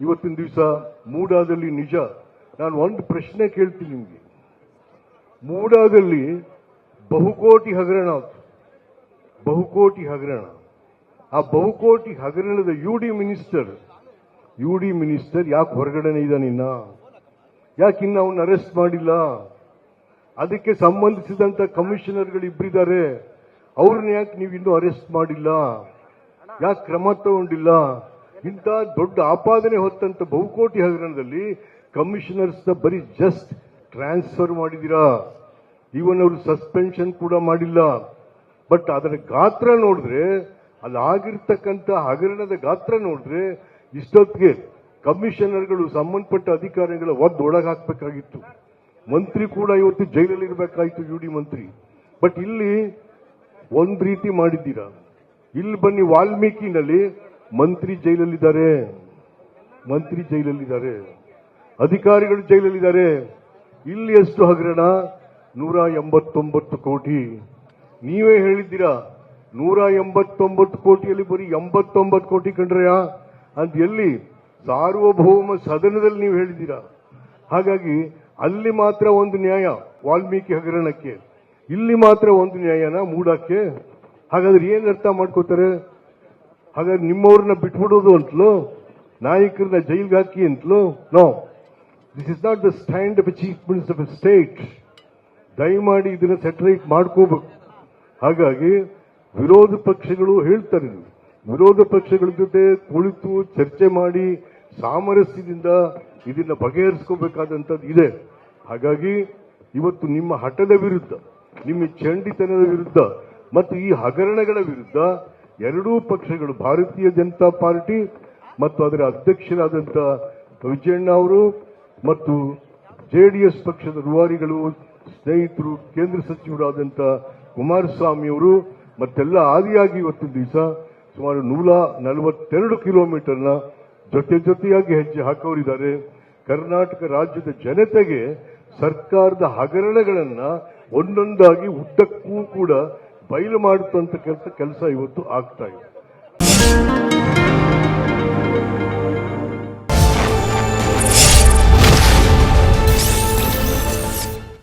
ಇವತ್ತಿನ ದಿವಸ ಮೂಡಾದಲ್ಲಿ ನಿಜ. ನಾನು ಒಂದು ಪ್ರಶ್ನೆ ಕೇಳ್ತೀನಿ ನಿಮಗೆ. ಮೂಡಾದಲ್ಲಿ ಬಹುಕೋಟಿ ಹಗರಣ ಬಹುಕೋಟಿ ಹಗರಣ. ಆ ಬಹುಕೋಟಿ ಹಗರಣದ U D minister U D minister ಯಾಕೆ ಹೊರಗಡೆನೆ ಇದ್ದಾನಿನ್ನ ಯಾಕೆ ಇನ್ನು ಅವನ್ನ ಅರೆಸ್ಟ್ ಮಾಡಿಲ್ಲ? ಅದಕ್ಕೆ ಸಂಬಂಧಿಸಿದಂತ ಕಮಿಷನರ್ಗಳು ಇಬ್ಬರಿದ್ದಾರೆ ಅವ್ರನ್ನ ಯಾಕೆ ನೀವು ಇನ್ನೂ ಅರೆಸ್ಟ್ ಮಾಡಿಲ್ಲ? ಯಾಕೆ ಕ್ರಮ ತಗೊಂಡಿಲ್ಲ? ಇಂಥ ದೊಡ್ಡ ಆಪಾದನೆ ಹೊತ್ತಂತ ಬಹುಕೋಟಿ ಹಗರಣದಲ್ಲಿ ಕಮಿಷನರ್ಸ್ ಬರೀ ಜಸ್ಟ್ ಟ್ರಾನ್ಸ್ಫರ್ ಮಾಡಿದಿರಾ? ಈವನ್ ಅವರು ಸಸ್ಪೆನ್ಷನ್ ಕೂಡ ಮಾಡಿಲ್ಲ. ಬಟ್ ಅದರ ಗಾತ್ರ ನೋಡಿದ್ರೆ ಅಲ್ಲಿ ಆಗಿರ್ತಕ್ಕಂಥ ಹಗರಣದ ಗಾತ್ರ ನೋಡಿದ್ರೆ ಇಷ್ಟೊತ್ತಿಗೆ ಕಮಿಷನರ್ಗಳು ಸಂಬಂಧಪಟ್ಟ ಅಧಿಕಾರಿಗಳ ಒದ್ದು ಒಳಗೆ ಹಾಕಬೇಕಾಗಿತ್ತು ಮಂತ್ರಿ ಕೂಡ ಇವತ್ತು ಜೈಲಲ್ಲಿ ಇರಬೇಕಾಗಿತ್ತು ಯು ಡಿ ಮಂತ್ರಿ. ಬಟ್ ಇಲ್ಲಿ ಒಂದ್ ರೀತಿ ಮಾಡಿದ್ದೀರಾ? ಇಲ್ಲಿ ಬನ್ನಿ ವಾಲ್ಮೀಕಿನಲ್ಲಿ ಮಂತ್ರಿ ಜೈಲಲ್ಲಿದ್ದಾರೆ. ಮಂತ್ರಿ ಜೈಲಲ್ಲಿದ್ದಾರೆ. ಅಧಿಕಾರಿಗಳು ಜೈಲಲ್ಲಿದ್ದಾರೆ. ಇಲ್ಲಿ ಎಷ್ಟು ಹಗರಣ? ನೂರ ಎಂಬತ್ತೊಂಬತ್ತು ಕೋಟಿ. ನೀವೇ ಹೇಳಿದ್ದೀರಾ, ನೂರ ಎಂಬತ್ತೊಂಬತ್ತು ಕೋಟಿಯಲ್ಲಿ ಬರೀ ಎಂಬತ್ತೊಂಬತ್ತು ಕೋಟಿ ಕಂಡ್ರಯಾ ಅಂತ ಎಲ್ಲಿ? ಸಾರ್ವಭೌಮ ಸದನದಲ್ಲಿ ನೀವು ಹೇಳಿದ್ದೀರಾ. ಹಾಗಾಗಿ ಅಲ್ಲಿ ಮಾತ್ರ ಒಂದು ನ್ಯಾಯ, ವಾಲ್ಮೀಕಿ ಹಗರಣಕ್ಕೆ. ಇಲ್ಲಿ ಮಾತ್ರ ಒಂದು ನ್ಯಾಯನ ಮೂಡಕ್ಕೆ. ಹಾಗಾದ್ರೆ ಏನ್ ಅರ್ಥ ಮಾಡ್ಕೋತಾರೆ? ಹಾಗಾದ್ರೆ ನಿಮ್ಮವ್ರನ್ನ ಬಿಟ್ಬಿಡೋದು ಅಂತಲೋ, ನಾಯಕರನ್ನ ಜೈಲ್ಗೆ ಹಾಕಿ ಅಂತಲೋ, no. This is not the stand of chief minister of state ದಯಮಾಡಿ ಇದನ್ನ ಸೆಟಲೈಟ್ ಮಾಡ್ಕೋಬೇಕು. ಹಾಗಾಗಿ ವಿರೋಧ ಪಕ್ಷಗಳು ಹೇಳ್ತಾರೆ ವಿರೋಧ ಪಕ್ಷಗಳ ಜೊತೆ ಕುಳಿತು ಚರ್ಚೆ ಮಾಡಿ ಸಾಮರಸ್ಯದಿಂದ ಇದನ್ನ ಬಗೆಹರಿಸ್ಕೋಬೇಕಾದಂಥದ್ದು ಇದೆ. ಹಾಗಾಗಿ ಇವತ್ತು ನಿಮ್ಮ ಹಠದ ವಿರುದ್ಧ, ನಿಮ್ಮ ಚಂಡಿತನದ ವಿರುದ್ಧ, ಮತ್ತು ಈ ಹಗರಣಗಳ ವಿರುದ್ಧ ಎರಡೂ ಪಕ್ಷಗಳು, ಭಾರತೀಯ ಜನತಾ ಪಾರ್ಟಿ ಮತ್ತು ಅದರ ಅಧ್ಯಕ್ಷರಾದಂಥ ವಿಜಯಣ್ಣ ಅವರು ಮತ್ತು ಜೆಡಿಎಸ್ ಪಕ್ಷದ ರೂವಾರಿಗಳು, ಸ್ನೇಹಿತರು, ಕೇಂದ್ರ ಸಚಿವರಾದಂಥ ಕುಮಾರಸ್ವಾಮಿ ಅವರು ಮತ್ತೆಲ್ಲ ಆದಿಯಾಗಿ ಇವತ್ತಿನ ದಿವಸ ಸುಮಾರು ನೂರ ನಲವತ್ತೆರಡು ಕಿಲೋಮೀಟರ್ನ ಜೊತೆ ಜೊತೆಯಾಗಿ ಹೆಜ್ಜೆ ಹಾಕೋರಿದ್ದಾರೆ ಕರ್ನಾಟಕ ರಾಜ್ಯದ ಜನತೆಗೆ ಸರ್ಕಾರದ ಹಗರಣಗಳನ್ನ ಒಂದೊಂದಾಗಿ ಉದ್ದಕ್ಕೂ ಕೂಡ ಬಯಲು ಮಾಡುತ್ತಂತ ಕೆಲಸ ಕೆಲಸ ಇವತ್ತು ಆಗ್ತಾ ಇದೆ.